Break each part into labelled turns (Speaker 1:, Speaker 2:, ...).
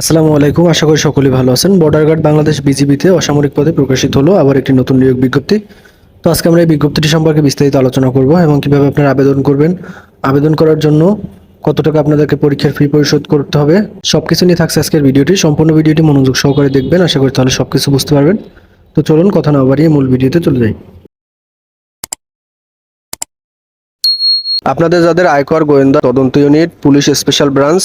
Speaker 1: আসসালামু আলাইকুম। আশা করি সকলেই ভালো আছেন। বর্ডার গার্ড বাংলাদেশ বিজিবিতে অসামরিক পদে প্রকাশিত হলো আবার একটি নতুন নিয়োগ বিজ্ঞপ্তি। তো আজকে আমরা এই বিজ্ঞপ্তিটি সম্পর্কে বিস্তারিত আলোচনা করব এবং কীভাবে আপনারা আবেদন করবেন। আবেদন করার জন্য কত টাকা আপনাদেরকে পরীক্ষার ফি পরিশোধ করতে হবে সব কিছু নিয়ে থাকছে আজকের ভিডিওটি। সম্পূর্ণ ভিডিওটি মনোযোগ সহকারে দেখবেন। আশা করি তাহলে সব কিছু বুঝতে পারবেন। তো চলুন, কথা না বাড়িয়ে মূল ভিডিওতে চলে যাই। আপনাদের যাদের আয়কর গোয়েন্দা তদন্ত ইউনিট, পুলিশ স্পেশাল ব্রাঞ্চ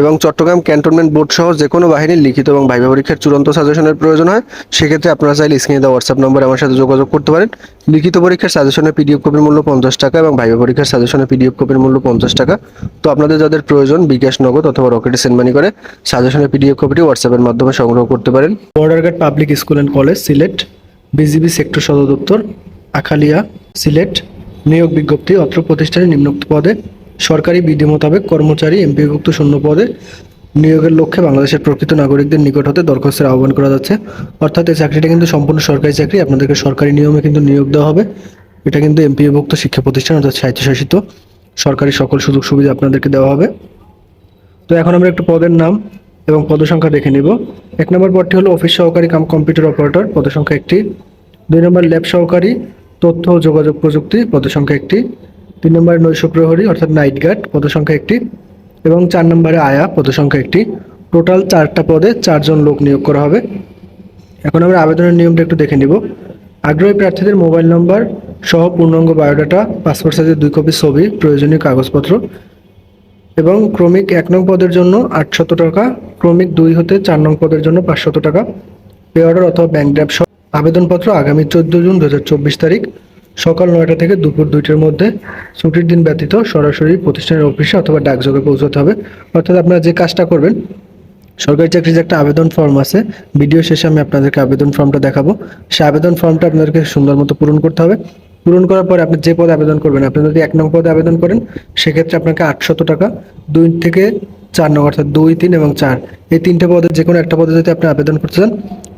Speaker 1: এবং চট্টগ্রাম ক্যান্টনমেন্ট বোর্ড সহ যে কোনো বাহিনীর লিখিত এবং ভাইবা পরীক্ষার চূড়ান্ত সাজেশনের প্রয়োজন হয়, সেক্ষেত্রে আপনারা চাইলে স্ক্রিনে দেওয়া হোয়াটসঅ্যাপ নম্বরে আমার সাথে যোগাযোগ করতে পারেন। লিখিত পরীক্ষার সাজেশনের পিডিএফ কপির মূল্য পঞ্চাশ টাকা এবং ভাইবা পরীক্ষার সাজেশনের পিডিএফ কপির মূল্য পঞ্চাশ টাকা। তো আপনাদের যাদের প্রয়োজন বিকাশ নগদ অথবা রকেটে সেন্ড মানি করে, সাজেশনের পিডিএফ কপিটি হোয়াটসঅ্যাপের মাধ্যমে সংগ্রহ করতে পারেন। Border public school and college Sylhet BGB sector সদর দপ্তর আখালিয়া সিলেট নিয়োগ বিজ্ঞপ্তি অত্র প্রতিষ্ঠানে নিম্নোক্ত পদে সরকারি বিধি মোতাবেক কর্মচারী এমপিভুক্ত শূন্য পদে নিয়োগের লক্ষ্যে বাংলাদেশের প্রকৃত নাগরিকদের নিকট হতে দরখাস্তের আহ্বান করা যাচ্ছে। অর্থাৎ এই চাকরিটা কিন্তু সম্পূর্ণ সরকারি চাকরি, আপনাদেরকে সরকারি নিয়মে কিন্তু নিয়োগ দেওয়া হবে। এটা কিন্তু এমপিভুক্ত শিক্ষা প্রতিষ্ঠান অর্থাৎ স্বায়ত্তশাসিত সরকারি সকল সুযোগ সুবিধা আপনাদেরকে দেওয়া হবে। তো এখন আমরা একটু পদের নাম এবং পদসংখ্যা দেখে নিব। এক নম্বর পদটি হলো অফিস সহকারী কাম কম্পিউটার অপারেটর, পদসংখ্যা একটি। দুই নম্বর ল্যাব সহকারী, তথ্য ও যোগাযোগ প্রযুক্তি, পদসংখ্যা একটি। তিন নম্বরে নৈশ প্রহরী, অর্থাৎ নাইট গার্ড, পদসংখ্যা একটি, এবং চার নম্বরে আয়া, পদসংখ্যা একটি। টোটাল চারটা পদে চারজন লোক নিয়োগ করা হবে। এখন আমরা আবেদনের নিয়মটা একটু দেখে নিব। আগ্রহী প্রার্থীদের মোবাইল নম্বর সহ পূর্ণাঙ্গ বায়োডাটা, পাসপোর্ট সাইজের দুই কপি ছবি, প্রয়োজনীয় কাগজপত্র, এবং ক্রমিক এক নং পদের জন্য আটশত টাকা, ক্রমিক দুই হতে চার নং পদের জন্য পাঁচশত টাকা। পে অর্ডার অথবা ব্যাংক ড্রাফট আবেদনপত্র আগামী চোদ্দ জুন দু হাজার চব্বিশ তারিখ। সকাল নয়টা থেকে দুপুর দুইটার মধ্যে ছুটির দিন ব্যতীত সরাসরি প্রতিষ্ঠানের অফিসে অথবা ডাকযোগে পৌঁছাতে হবে। অর্থাৎ আপনারা যে কাজটা করবেন, সরকারি চাকরির যে একটা আবেদন ফর্ম আছে ভিডিও শেষে আমি আপনাদেরকে আবেদন ফর্মটা দেখাবো। সেই আবেদন ফর্মটা আপনাদেরকে সুন্দর মতো পূরণ করতে হবে। পূরণ করার পরে আপনি যে পদে আবেদন করবেন, আপনি যদি এক নং পদে আবেদন করেন, সেক্ষেত্রে আপনাকে আটশত টাকা, দুই থেকে চার নং, অর্থাৎ দুই, তিন এবং চার, এই তিনটে পদের যে কোনো একটা পদে যদি আপনি আবেদন করতে চান,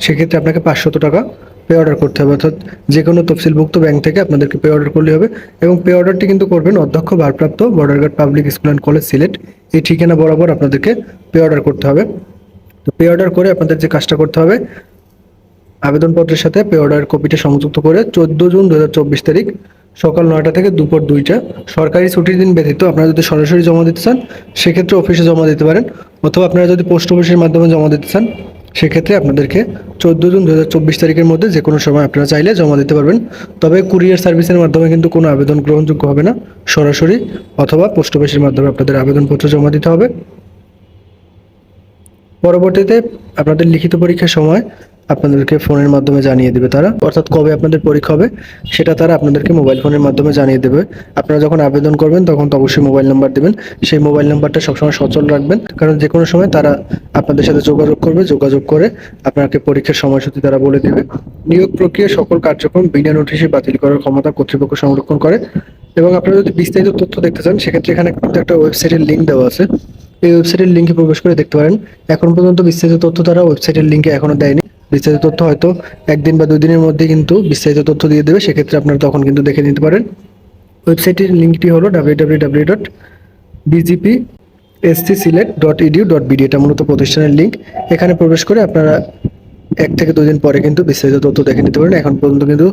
Speaker 1: সেক্ষেত্রে আপনাকে পাঁচশত টাকা পে অর্ডার করতে হবে, অর্থাৎ যে কোনো তফসিলভুক্ত ব্যাংক থেকে আপনাদেরকে পে অর্ডার করলে হবে এবং পে অর্ডারটি কিন্তু করবেন অধ্যক্ষ, ভারপ্রাপ্ত border guard public school and college Sylhet এই ঠিকানা বরাবর আপনাদেরকে পে অর্ডার করতে হবে। তো পে অর্ডার করে আপনাদের যে কাজটা করতে হবে, আবেদনপত্রের সাথে পে অর্ডার কপিটা সংযুক্ত করে চোদ্দ জুন দু হাজার চব্বিশ তারিখ সকাল নয়টা থেকে দুপুর দুইটা, সরকারি ছুটির দিন ব্যতীত আপনারা যদি সরাসরি জমা দিতে চান, সেক্ষেত্রে অফিসে জমা দিতে পারেন। অথবা আপনারা যদি পোস্ট অফিসের মাধ্যমে জমা দিতে চান সেক্ষেত্রে আপনাদেরকে চোদ্দ জুন দু হাজার চব্বিশ তারিখের মধ্যে যে কোনো সময় আপনারা চাইলে জমা দিতে পারবেন। তবে কুরিয়ার সার্ভিসের মাধ্যমে কিন্তু কোনো আবেদন গ্রহণযোগ্য হবে না। সরাসরি অথবা পোস্ট অফিসের মাধ্যমে আপনাদের আবেদনপত্র জমা দিতে হবে। পরবর্তীতে আপনাদের লিখিত পরীক্ষার সময় আপনাদেরকে ফোনের মাধ্যমে জানিয়ে দেবে তারা। অর্থাৎ কবে আপনাদের পরীক্ষা হবে, সেটা তারা আপনাদেরকে মোবাইল ফোনের মাধ্যমে জানিয়ে দেবে। আপনারা যখন আবেদন করবেন, তখন তো অবশ্যই মোবাইল নাম্বার দেবেন। সেই মোবাইল নাম্বারটা সবসময় সচল রাখবেন। কারণ যে কোনো সময় তারা আপনাদের সাথে যোগাযোগ করবে, যোগাযোগ করে আপনাকে পরীক্ষার সময়সূচি তারা বলে দেবে। নিয়োগ প্রক্রিয়া সকল কার্যক্রম বিনা নোটিশে বাতিল করার ক্ষমতা কর্তৃপক্ষ সংরক্ষণ করে। এবং আপনারা যদি বিস্তারিত তথ্য দেখতে চান, সেক্ষেত্রে এখানে কিন্তু একটা ওয়েবসাইটের লিঙ্ক দেওয়া আছে। এই ওয়েবসাইটের লিঙ্কে প্রবেশ করে দেখতে পারেন। এখন পর্যন্ত বিস্তারিত তথ্য তারা ওয়েবসাইটের লিঙ্কে এখনও দেয়নি। বিস্তারিত তথ্য হয়তো একদিন বা দুই দিনের মধ্যে কিন্তু বিস্তারিত তথ্য দিয়ে দেবে, সেক্ষেত্রে আপনারা তখন কিন্তু দেখে নিতে পারেন। ওয়েবসাইটের লিঙ্কটি হলো W dot Sylhet dot edu dot এটা মূলত প্রতিষ্ঠানের লিঙ্ক। এখানে প্রবেশ করে আপনারা এক থেকে দুই দিন পরে কিন্তু বিস্তারিত তথ্য দেখে নিতে পারেন। এখন পর্যন্ত কিন্তু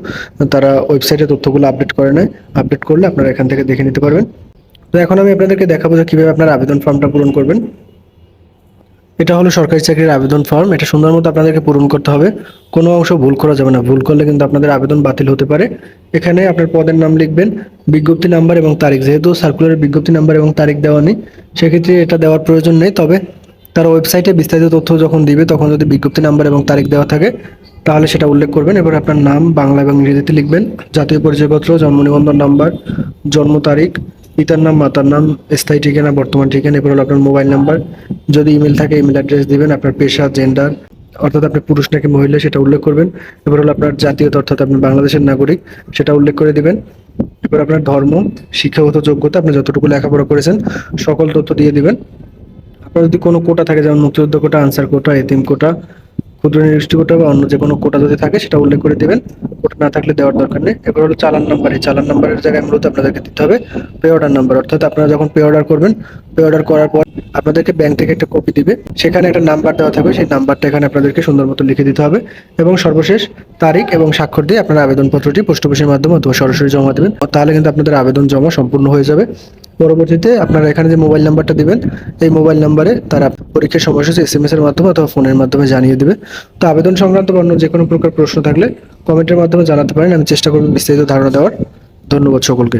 Speaker 1: তারা ওয়েবসাইটে তথ্যগুলো আপডেট করে নেয়। আপডেট করলে আপনারা এখান থেকে দেখে নিতে পারবেন। তো এখন আমি আপনাদেরকে দেখাবো যে কীভাবে আপনারা আবেদন ফর্মটা পূরণ করবেন। এটা হলো সরকারি চাকরির আবেদন ফর্ম এটা সুন্দর মতো আপনাদেরকে পূরণ করতে হবে। কোনো অংশ ভুল করা যাবে না। ভুল করলে কিন্তু আপনাদের আবেদন বাতিল হতে পারে। এখানে আপনার পদের নাম লিখবেন, বিজ্ঞপ্তি নাম্বার এবং তারিখ। যেহেতু সার্কুলারের বিজ্ঞপ্তি নাম্বার এবং তারিখ দেওয়া নেই, সেক্ষেত্রে এটা দেওয়ার প্রয়োজন নেই। তবে তার ওয়েবসাইটে বিস্তারিত তথ্য যখন দিবে, তখন যদি বিজ্ঞপ্তি নাম্বার এবং তারিখ দেওয়া থাকে, তাহলে সেটা উল্লেখ করবেন। এবার আপনার নাম, বাংলা এবং ইংরেজিতে লিখবেন। জাতীয় পরিচয়পত্র, জন্ম নিবন্ধন নাম্বার জন্ম তারিখ পিতার নাম, মাতার নাম, স্থায়ী ঠিকানা, বর্তমান ঠিকানা, এরপর হলো আপনার মোবাইল নাম্বার। যদি ইমেল থাকে, ইমেল অ্যাড্রেস দিবেন, আপনার পেশা, জেন্ডার, অর্থাৎ আপনি পুরুষ নাকি মহিলা, সেটা উল্লেখ করবেন। এবার হলো আপনার জাতীয়তা, অর্থাৎ আপনি বাংলাদেশের নাগরিক, সেটা উল্লেখ করে দিবেন। এবার আপনার ধর্ম, শিক্ষাগত যোগ্যতা, আপনি যতটুকু লেখাপড়া করেছেন, সকল তথ্য দিয়ে দিবেন। আপনার যদি কোনো কোটা থাকে, যেমন মুক্তিযুদ্ধ কোটা, আনসার কোটা, এতিম কোটা ক্ষুদ্র নির্দিষ্ট কোটা বা অন্য যে কোনো কোটা যদি থাকে, সেটা উল্লেখ করে দেবেন। কোটা না থাকলে দেওয়ার দরকার নেই। এবার হলো চালান নাম্বার। এই চালান নাম্বারের জায়গায় মূলত আপনাদেরকে দিতে হবে পে অর্ডার নাম্বার অর্থাৎ আপনারা যখন পে অর্ডার করবেন পে অর্ডার করার পর আপনাদেরকে ব্যাংক থেকে একটা কপি দিবে। সেখানে একটা নাম্বার দেওয়া থাকবে। সেই নাম্বারটা এখানে আপনাদেরকে সুন্দর মতো লিখে দিতে হবে এবং সর্বশেষ তারিখ এবং স্বাক্ষর দিয়ে আপনার আবেদনপত্রটি পোস্ট অফিসের মাধ্যমে অথবা সরাসরি জমা দেবেন। তাহলে কিন্তু আপনাদের আবেদন জমা সম্পূর্ণ হয়ে যাবে। পরবর্তীতে আপনারা এখানে যে মোবাইল নাম্বারটা দিবেন, এই মোবাইল নাম্বারে তারা পরীক্ষার সময়সূচি এস এম এস এর মাধ্যমে অথবা ফোনের মাধ্যমে জানিয়ে দেবে। তো আবেদন সংক্রান্ত অন্য যে কোনো প্রকার প্রশ্ন থাকলে কমেন্টের মাধ্যমে জানাতে পারেন। আমি চেষ্টা করব বিস্তারিত ধারণা দেওয়ার। ধন্যবাদ সকলকে।